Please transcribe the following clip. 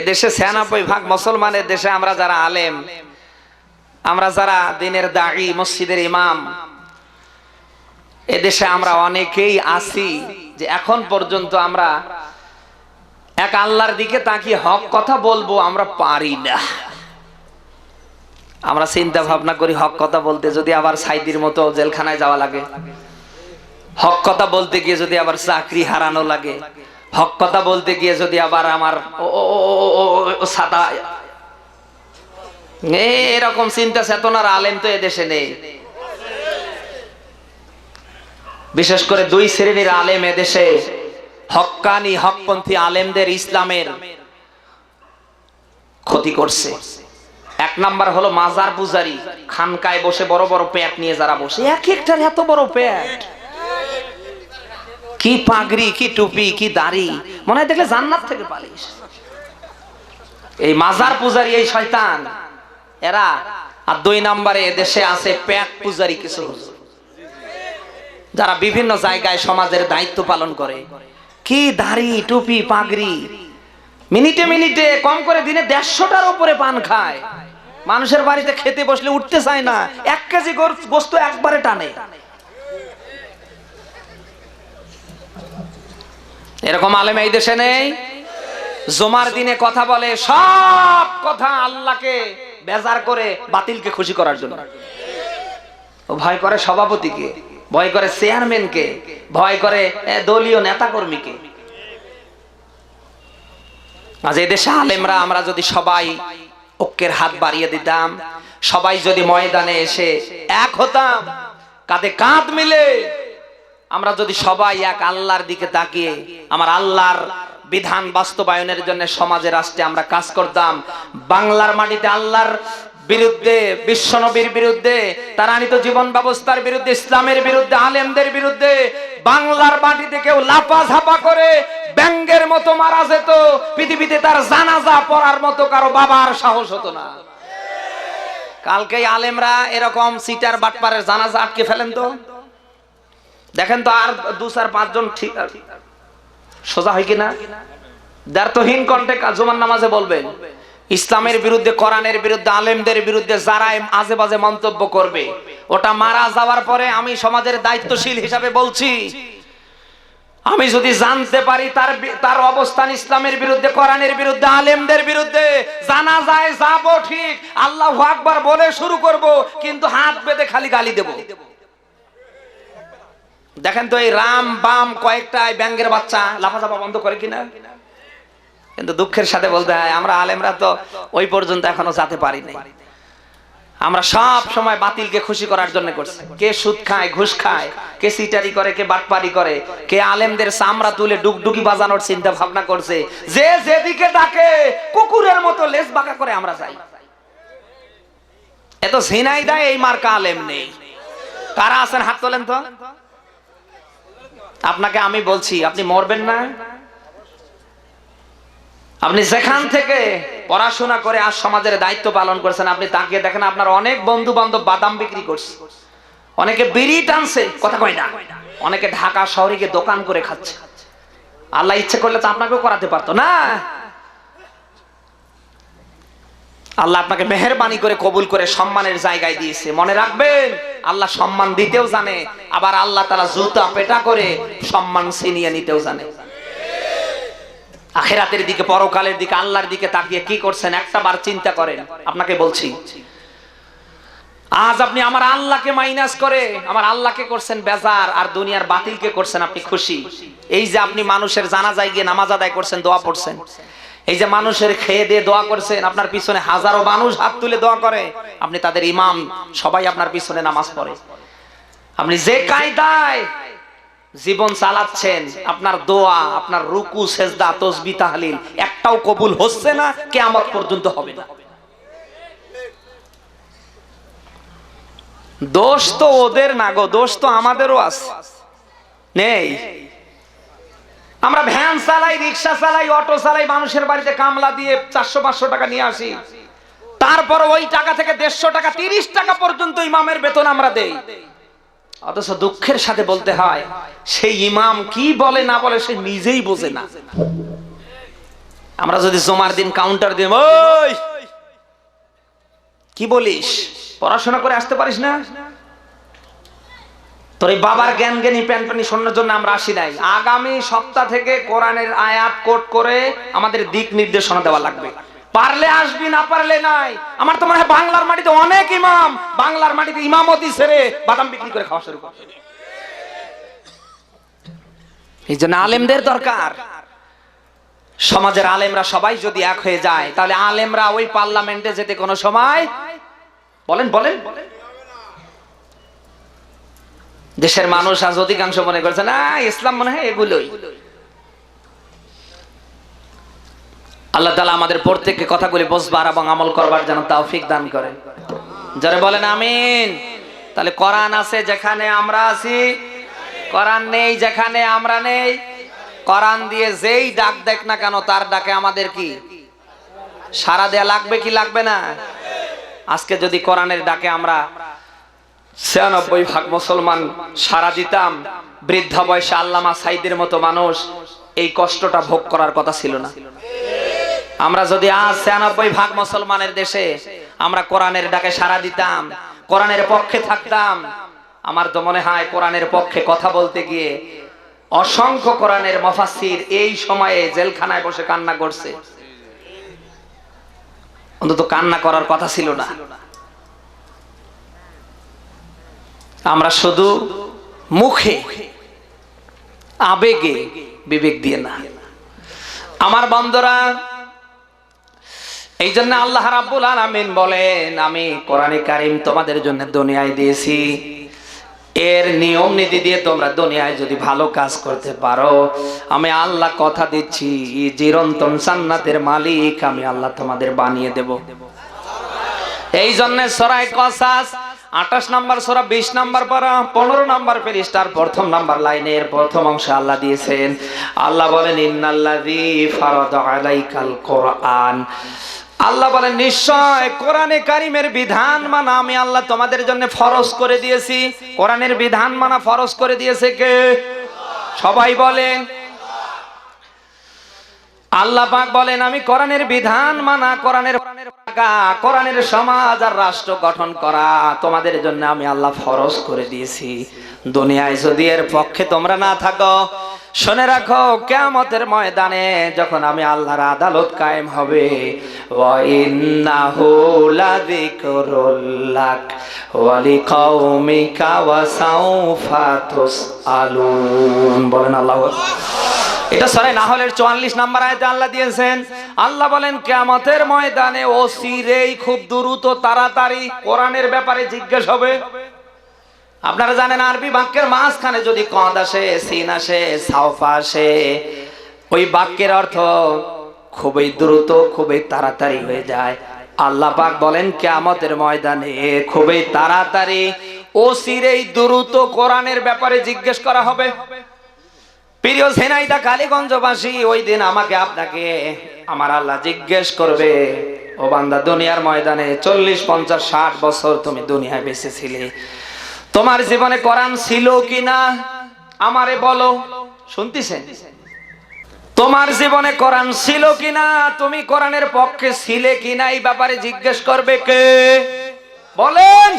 এদেশে ছিয়ানব্বই ভাগ মুসলমানের দেশে আমরা যারা আলেম, আমরা যারা দিনের দাড়ি মসজিদের ইমাম, এদেশে আমরা অনেকেই আছি যে এখন পর্যন্ত আমরা এক আল্লাহর দিকে তাকিয়ে হক কথা বলব, আমরা পারি না। আমরা চিন্তা ভাবনা করি হক কথা বলতে, যদি আবার সাইদির মতো জেলখানায় যাওয়া লাগে। হক কথা বলতে গিয়ে যদি আবার চাকরি হারানো লাগে। হক কথা বলতে গিয়ে যদি আবার আমার ও- সাদা এরকম চিন্তা চেতনার আলেম তো এদেশে নেই। বিশেষ করে দুই শ্রেণির আলেম এদেশে হক্কানি হকপন্থী আলেমদের ইসলামের ক্ষতি করছে। এক নাম্বার হলো মাজার পূজারি, খানকায় বসে বড় বড় প্যাট নিয়ে যারা বসে এক একটার এত বড় প্যাট। কি পাগড়ি, কি টুপি, কি দাড়ি? মনে হয় দেখলে জান্নাত থেকে পালিস এই মাজার পূজারি এই শয়তান, এরা, আর দুই নম্বরে দেশে আছে প্যাট পূজারি কিছু যারা বিভিন্ন জায়গায় সমাজের দায়িত্ব পালন করে। কি দাড়ি, টুপি, পাগড়ি? মিনিটে মিনিটে, কম করে দিনে দেড়শোটার উপরে পান খায়। মানুষের বাড়িতে খেতে বসলে উঠতে চায় না। এক কেজি গোস্ত একবারে টানে। এরকম আলেম এই দেশে নেই? জমার দিনে কথা বলে সব কথা আল্লাহকে বেজার করে বাতিলকে খুশি করার জন্য। ও ভয় করে সভাপতিকে, ভয় করে চেয়ারম্যানকে, ভয় করে দলীয় নেতাকর্মীকে। আজ এদেশে আলেমরা, আমরা যদি সবাই ঐক্যের হাত বাড়িয়ে দিতাম, সবাই যদি ময়দানে এসে এক হতাম, কাঁধে কাঁধ মিলে আমরা যদি সবাই এক আল্লাহর দিকে তাকিয়ে আমার আল্লাহর বিধান বাস্তবায়নের জন্য সমাজে, রাষ্ট্রে আমরা কাজ করতাম, বাংলার মাটিতে আল্লাহর বিরুদ্ধে বিশ্বনবীর বিরুদ্ধে তার আনিত জীবন ব্যবস্থার বিরুদ্ধে, ইসলামের বিরুদ্ধে, আলেমদের বিরুদ্ধে, বাংলার মাটিতে কেউ লাপা ঝাপা করে ব্যাঙ্গের মতো মারা যেত, পৃথিবীতে তার জানাজা পড়ার মতো কারও বাবার সাহস হতো না। কালকে আলেমরা এরকম সিটার বাটপারের জানাজা আটকে ফেলেন তো? দেখেন তো আর দু চার পাঁচজন ঠিক সোজা হয় কিনা? দ্বার্থহীন কণ্ঠে জুমার নামাজে বলবেন, ইসলামের বিরুদ্ধে, কোরআনের বিরুদ্ধে, আলেমদের বিরুদ্ধে যারা আজে বাজে মন্তব্য করবে, ওটা মারা যাওয়ার পরে আমি সমাজের দায়িত্বশীল হিসাবে বলছি, আমি যদি জানতে পারি তার তার অবস্থান ইসলামের বিরুদ্ধে, কোরআনের বিরুদ্ধে, আলেমদের বিরুদ্ধে, জানা যায় যাব ঠিক, আল্লাহ আকবার বলে শুরু করব, কিন্তু হাত বেঁধে খালি গালি দেব। দেখেন তো এই রাম বাম কয়েকটা এই ব্যাঙ্গের বাচ্চা লাফাঝাপা বন্ধ করে কিনা? কিন্তু দুঃখের সাথে বলতে হয়, আমরা আলেমরা তো ওই পর্যন্ত এখনও যেতে পারি নাই আমরা সব সময় বাতিলকে খুশি করার জন্য করছি। কে সুদ খায়, ঘুষ খায়, কে সিটারি করে, কে বাটপারি করে, কে আলেমদের চামড়া তুলে ডুকডুকি বাজানোর চিন্তা ভাবনা করছে। যে যেদিকে ডাকে, কুকুরের মতো লেজ বাঁকা করে আমরা যাই। এত ঝিনাই দেয় এই মার্কা আলেম নেই। কারা আছেন? হাত তোলেন তো। আপনাকে আমি বলছি, আপনি মরবেন না। আপনি যেখান থেকে পড়াশোনা করে আজ সমাজের দায়িত্ব পালন করছেন, আপনি তাকে দেখেন আপনার অনেক বন্ধু বান্ধব বাদাম বিক্রি করছে। অনেকে বিড়ি টানছে, কথা কয় না। অনেকে ঢাকা শহরে গিয়ে দোকান করে খাচ্ছে। আল্লাহ ইচ্ছে করলে তো আপনাকেও করাতে পারতো না। আল্লাহ আপনাকে মেহরবানি করে কবুল করে সম্মানের জায়গায় দিয়েছে। মনে রাখবেন, আল্লাহ সম্মান দিতেও জানে, আবার আল্লাহ তারা জুতা পেটা করে সম্মান ছিনিয়ে নিতেও জানে। আখেরাতের দিকে, পরকালের দিকে, আল্লাহর দিকে তাকিয়ে কি করছেন, একটা বার চিন্তা করেন। আপনাকে বলছি, আজ আপনি আমার আল্লাহকে মাইনাস করে, আমার আল্লাহকে করছেন বেজার, আর দুনিয়ার বাতিলকে করছেন আপনি খুশি। এই যে আপনি মানুষের জানাজায় গিয়ে নামাজ আদায় করছেন, দোয়া পড়ছেন। এই যে মানুষের খেয়ে দিয়ে দোয়া করছেন, আপনার পিছনে হাজারো মানুষ হাত তুলে দোয়া করে। আপনি তাদের ইমাম, সবাই আপনার পিছনে নামাজ পড়ে। আপনি যে কায়দায় জীবন চালাচ্ছেন, আপনার দোয়া, আপনার রুকু, সেজদা, তসবি, তাহলিল, একটাও কবুল হচ্ছে না কে কেয়ামত পর্যন্ত হবে না। দোষ তো ওদের না গো, দোষ তো আমাদেরও আছে। নেই। আমরা ভ্যান চালাই, রিক্সা চালাই, অটো চালাই, মানুষের বাড়িতে কামলা দিয়ে চারশো, পাঁচশো টাকা নিয়ে আসি। তারপর ওই টাকা থেকে দেড়শো টাকা, তিরিশ টাকা পর্যন্ত ইমামের বেতন আমরা দেই। অথচ দুঃখের সাথে বলতে হয়, সেই ইমাম কি বলে না বলে সে নিজেই বোঝে না। আমরা যদি জমার দিন কাউন্টার দিই কি বলিস? পড়াশোনা করে আসতে পারিস না? তোর এই বাবার জ্ঞান জ্ঞানী প্যান প্যানি শোনার জন্য আমরা আসি নাই। আগামী সপ্তাহ থেকে কোরআনের আয়াত কোট করে আমাদের দিক নির্দেশনা দেওয়া লাগবে। পারলে আসবি, না পারলে নাই। আমার তো মনে হয় বাংলার মাটিতে অনেক ইমাম। বাংলার মাটিতে ইমামতি ছেড়ে বাদাম বিক্রি করে খাওয়া শুরু করে এই জন্য আলেমদের দরকার। সমাজের আলেমরা সবাই যদি এক হয়ে যায়, তাহলে আলেমরা ওই পার্লামেন্টে যেতে কোনো সময় বলেন বলেন বলেন। দেশের মানুষ আজ অধিকাংশ মনে করছে, না, ইসলাম মনে হয় এগুলোই। আল্লাহ তালা আমাদের প্রত্যেককে কথাগুলি বসবার এবং আমল করবার যেন তৌফিক দান করে। যারা বলেন, আমিন। তাহলে কোরআন আছে যেখানে আমরা আছি, কোরআন নেই যেখানে আমরা নেই। কোরআন দিয়ে যেই ডাক দেখ না কেন, তার ডাকে আমাদের কি? সারা দেয়া লাগবে কি লাগবে না? আজকে যদি কোরআনের ডাকে আমরা ছিয়ানব্বই ভাগ মুসলমান সারা দিতাম, বৃদ্ধা বয়সে আল্লামা সাইদের মতো মানুষ, এই কষ্টটা ভোগ করার কথা ছিল না। আমরা যদি আজ ছিয়ানব্বই ভাগ মুসলমানের দেশে আমরা কোরআনের ডাকে সারা দিতাম, কোরআনের পক্ষে থাকতাম, আমার তো মনে হয় কোরআনের পক্ষে কথা বলতে গিয়ে অসংখ্য কোরআনের মফাসির এই সময়ে জেলখানায় বসে কান্না করছে। অন্তত কান্না করার কথা ছিল না। আমরা শুধু মুখে আবেগে বিবেক দিয়ে না। আমার বন্ধুরা এই জন্য আল্লাহ রাব্বুল আলামিন বলেন, আমি কোরআনে কারিম তোমাদের জন্য দুনিয়ায় দিয়েছি। এর নিয়ম নীতি দিয়ে তোমরা দুনিয়ায় যদি ভালো কাজ করতে পারো, আমি আল্লাহ কথা দিচ্ছি, চিরন্তন জান্নাতের মালিক আমি আল্লাহ তোমাদের বানিয়ে দেব। এই জন্য সরাই কসাস আঠাশ নাম্বার সোরা, বিশ নাম্বার পারা, পনেরো নাম্বার পৃষ্ঠার প্রথম নাম্বার লাইনের প্রথম অংশ আল্লাহ দিয়েছেন। আল্লাহ বলেন, ইন্নাল্লাযী ফারাদা আলাইকাল কোরআন। আল্লাহ বলেন, নিশ্চয় কোরআনে কারিমের বিধান মানা আমি আল্লাহ তোমাদের জন্য ফরজ করে দিয়েছি। কোরআনের বিধান মানা ফরজ করে দিয়েছে কে? সবাই বলেন আল্লাহ পাক বলেন, আমি কোরআনের বিধান মানা, কোরআনের কোরআনের সমাজ আর রাষ্ট্র গঠন করা, তোমাদের জন্য আমি আল্লাহ ফরজ করে দিয়েছি। দুনিয়ায় যদি এর পক্ষে তোমরা না থাকো, শুনে রাখো, কেয়ামতের ময়দানে যখন আমি আল্লাহর আদালত কায়েম হবে বলেন আল্লাহু এটা সরাই নাহলের চুয়াল্লিশ নাম্বার আয়তে আল্লাহ দিয়েছেন। আল্লাহ বলেন, কেয়ামতের ময়দানে অসিরেই খুব দ্রুত তাড়াতাড়ি কোরআনের ব্যাপারে জিজ্ঞেস হবে। আপনারা জানেন আরবি বাক্যের মাঝখানে যদি কদ আসে, সিন আসে সাউফা আসে, ওই বাক্যের অর্থ খুবই দ্রুত, খুবই তাড়াতাড়ি হয়ে যায়। আল্লাহ পাক বলেন, কেয়ামতের ময়দানে খুবই তাড়াতাড়ি ওসিরেই দ্রুত কোরআনের ব্যাপারে জিজ্ঞেস করা হবে। প্রিয় সেনাইদা কালীগঞ্জবাসী, ওই দিন আমাকে আপনাকে আমার আল্লাহ জিজ্ঞেস করবে, ও বান্দা, দুনিয়ার ময়দানে চল্লিশ, পঞ্চাশ, ষাট বছর তুমি দুনিয়ায় বেঁচে ছিলে তোমার জীবনে কোরআন ছিল কিনা আমারে বলো। শুনতেছেন? তোমার জীবনে কোরআন ছিল কিনা, তুমি কোরআনের পক্ষে ছিলে কিনা, এই ব্যাপারে জিজ্ঞেস করবে কে? বলেন!